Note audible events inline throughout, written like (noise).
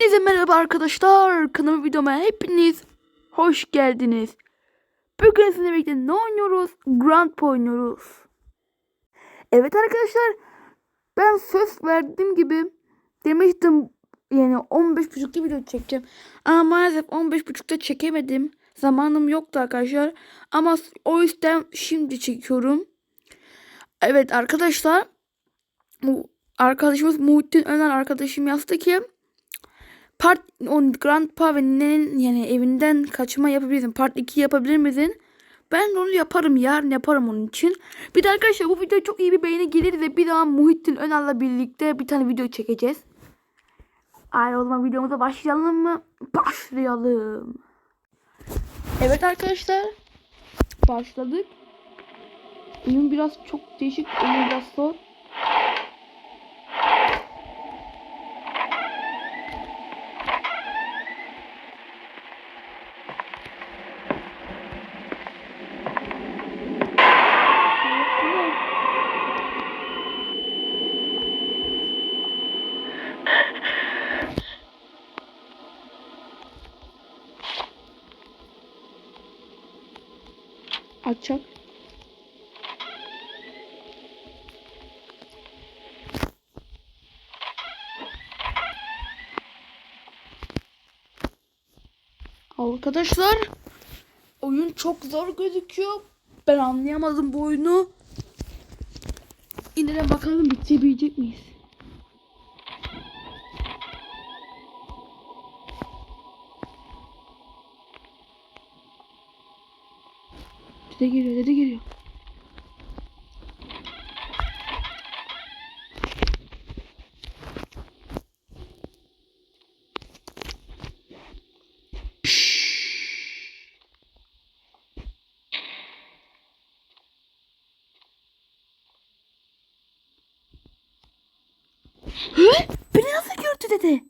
Hepinize merhaba arkadaşlar. Kanalıma videoma hepiniz hoş geldiniz. Bugün sizinle birlikte ne oynuyoruz? Grand oynuyoruz. Evet arkadaşlar. Ben söz verdiğim gibi demiştim yani 15.30'da video çekeceğim. Ama maalesef 15.30'da çekemedim. Zamanım yoktu arkadaşlar. Ama o yüzden şimdi çekiyorum. Evet arkadaşlar. Bu arkadaşımız Muhittin Öner arkadaşım yazdı ki Part on Grandpa ve nenenin yani evinden kaçma yapabilirsin. Part 2 yapabilir misin? Ben onu yaparım. Yarın yaparım onun için. Bir de arkadaşlar bu video çok iyi bir beğeni gelir ve bir daha Muhittin Önal'la birlikte bir tane video çekeceğiz. Hayır o zaman videomuza başlayalım mı? Başlayalım. Evet arkadaşlar. Başladık. Oyun biraz çok değişik. Oyun biraz zor. Açak. Arkadaşlar oyun çok zor gözüküyor. Ben anlayamadım bu oyunu. Yine de bakalım bitirebilecek miyiz? Dede geliyor, dede geliyor. Hı? Beni nasıl gördü dede?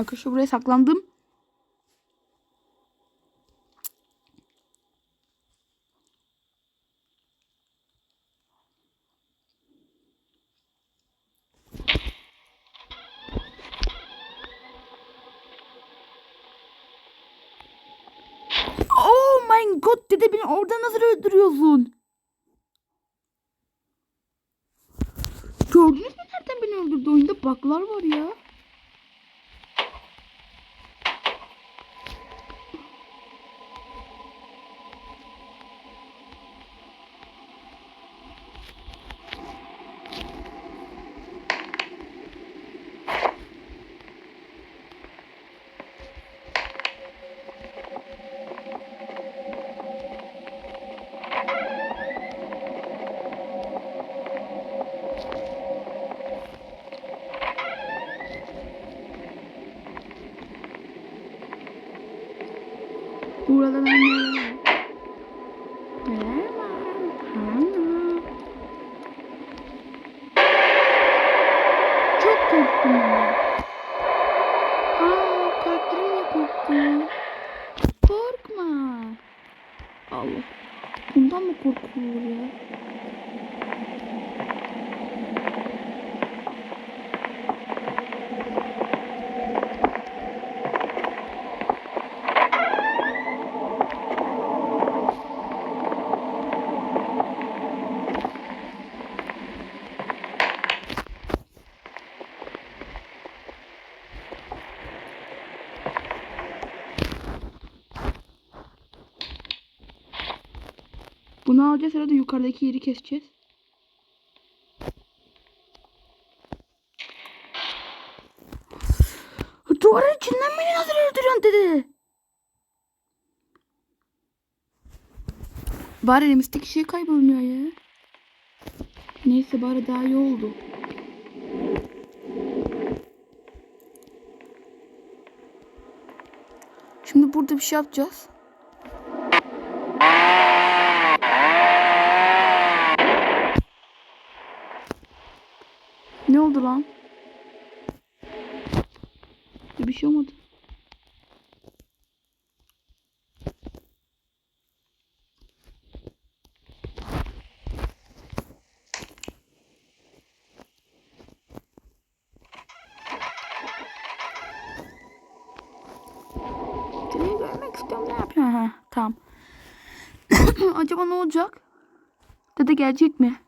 Arkadaşlar buraya saklandım. Oh my god dede beni orada nasıl öldürüyorsun? Gördünüz mü nereden beni öldürdü? Oyunda bug'lar var ya. Burada neler var? Neler var? Ana. Çok korktum ben. Aa, karakterim niye korktu? Korkma. Allah. Bundan mı korkulur ya? Bunu alacağız herhalde yukarıdaki yeri keseceğiz. Duvarın içinden beni nasıl öldürüyorsun dedi. Bari elimizdeki şey kaybolmuyor ya. Neyse bari daha iyi oldu. Şimdi burada bir şey yapacağız. Oldu lan? Bir şey olmadı. Seni görmek istiyorum ne yapıyor? Ha, tamam. (coughs) Acaba ne olacak? Dede gelecek mi?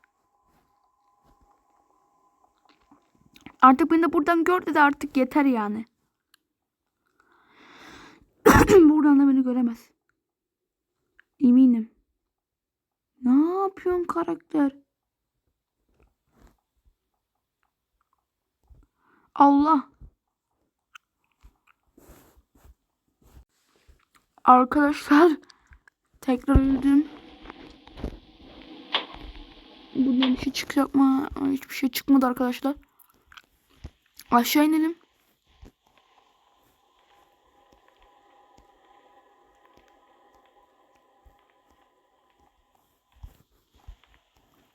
Artık beni de buradan gör dedi artık yeter yani. (clears throat) buradan da beni göremez. Eminim. Ne yapıyorsun karakter? Allah. Arkadaşlar tekrar öldüm. Buradan bir şey çıkacak mı? Hiçbir şey çıkmadı arkadaşlar. Aşağı inelim.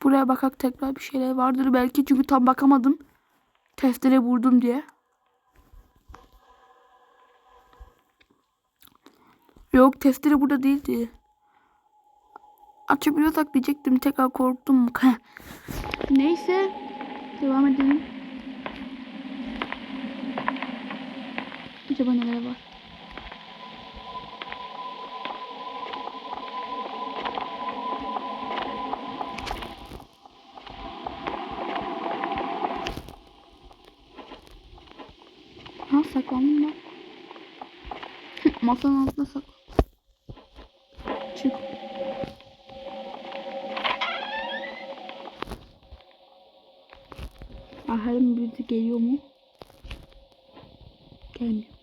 Buraya bakak tekrar bir şeyler vardır belki çünkü tam bakamadım. Testere vurdum diye. Yok testere burada değildi. Açabiliyorsak diyecektim tekrar korktum. (laughs) Neyse devam edelim. Acaba neler var? Ha saklandım ben. (laughs) Masanın altına sak. Çık. Bakalım birisi geliyor mu? Gelmiyor.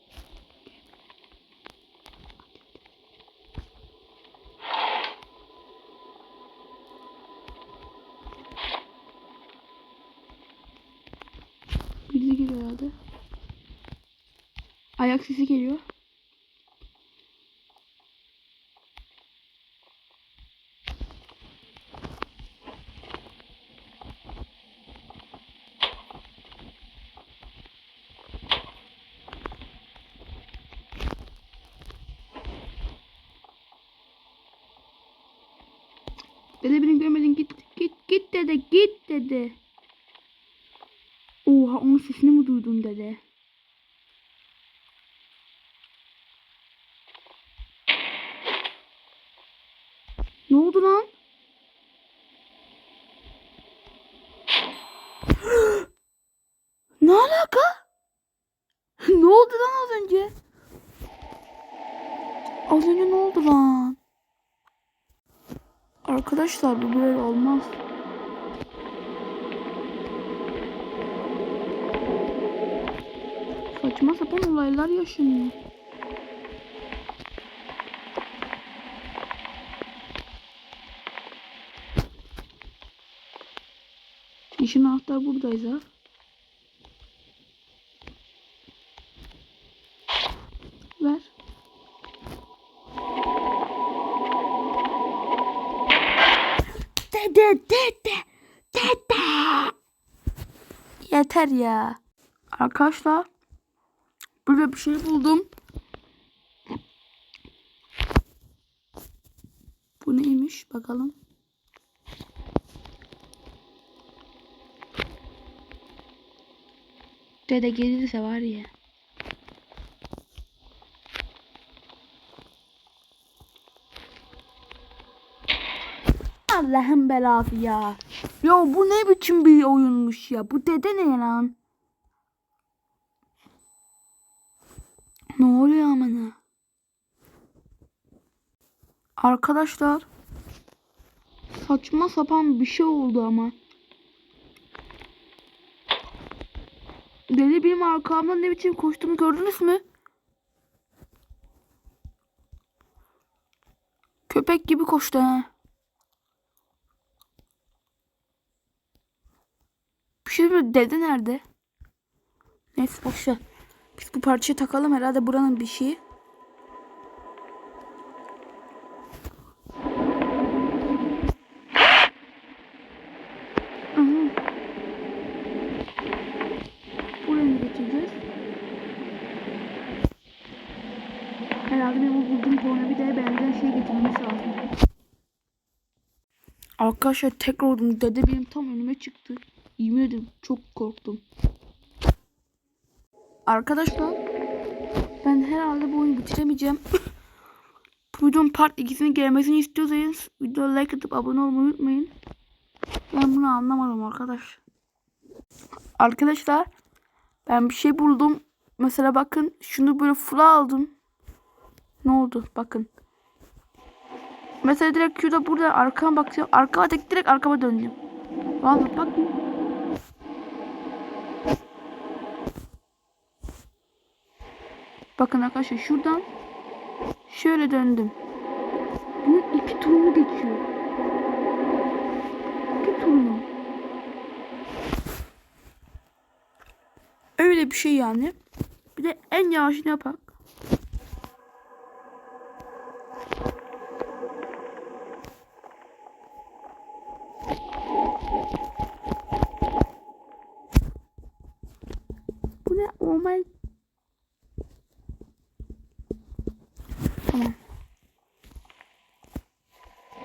Herhalde. Ayak sesi geliyor. Dede beni görmedin git git git dede git dede. Oha onun sesini mi duydun dede? Ne oldu lan? (gasps) ne alaka? (laughs) ne oldu lan az önce? Az önce ne oldu lan? Arkadaşlar bu böyle olmaz. Saçma sapan olaylar yaşanıyor. İşin anahtarı buradayız ha. Ver. Dede dede dede. Yeter ya. Arkadaşlar burada bir şey buldum. Bu neymiş bakalım. Dede gelirse var ya. Allah'ın belası ya. Ya bu ne biçim bir oyunmuş ya. Bu dede ne lan? Ne oluyor amına? Arkadaşlar. Saçma sapan bir şey oldu ama. Deli benim arkamdan ne biçim koştuğumu gördünüz mü? Köpek gibi koştu ha. Bir şey mi? Dede nerede? Neyse boşver. Biz bu parçayı takalım herhalde buranın bir şeyi. Herhalde benim bulduğum tornavidaya benzer şey getirmemiz lazım. Arkadaşlar tekrar oldum. Dede benim tam önüme çıktı. Yemin ederim çok korktum. Arkadaşlar ben herhalde bu oyunu bitiremeyeceğim. bu videonun part 2'sini gelmesini istiyorsanız videoya like atıp abone olmayı unutmayın. Ben bunu anlamadım arkadaş. Arkadaşlar ben bir şey buldum. Mesela bakın şunu böyle full aldım. Ne oldu? Bakın. Mesela direkt şurada burada arkama bakıyorum. Arkama tek direkt arkama döndüm. Vallahi bak. Bakın arkadaşlar şuradan şöyle döndüm. Bunun iki turunu geçiyor. İki turunu. Öyle bir şey yani. Bir de en yavaşını yapak. Bu ne? Oh my. Tamam.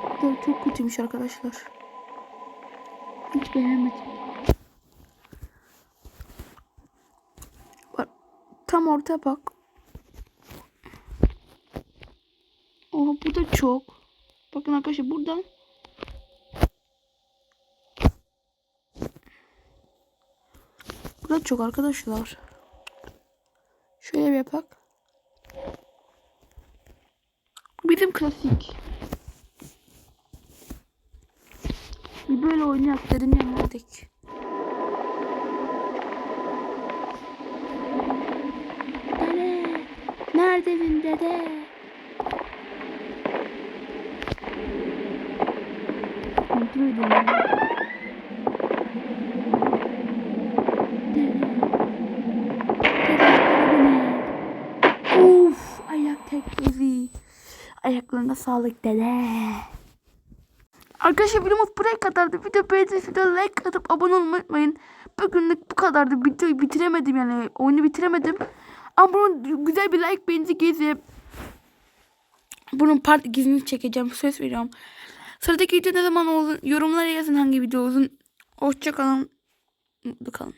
Bu da çok kötüymüş arkadaşlar. Hiç beğenmedim. Bak. Tam orta bak. Oha bu da çok. Bakın arkadaşlar buradan Bu da çok arkadaşlar. Şöyle bir yapak. Bizim klasik. Bir böyle oynayak dedim yanlardık. Dede. Neredesin dede? Kontrol. Ayaklarına sağlık dede. Arkadaşlar videomuz buraya kadardı. Video beğendiyseniz video like atıp abone olmayı unutmayın. Bugünlük bu kadardı. Videoyu bitiremedim yani. Oyunu bitiremedim. Ama bunun güzel bir like beğenisi gelirse bunun part 2'sini çekeceğim. Söz veriyorum. Sıradaki video ne zaman olur? Yorumlara yazın hangi video olsun. Hoşçakalın. Mutlu kalın.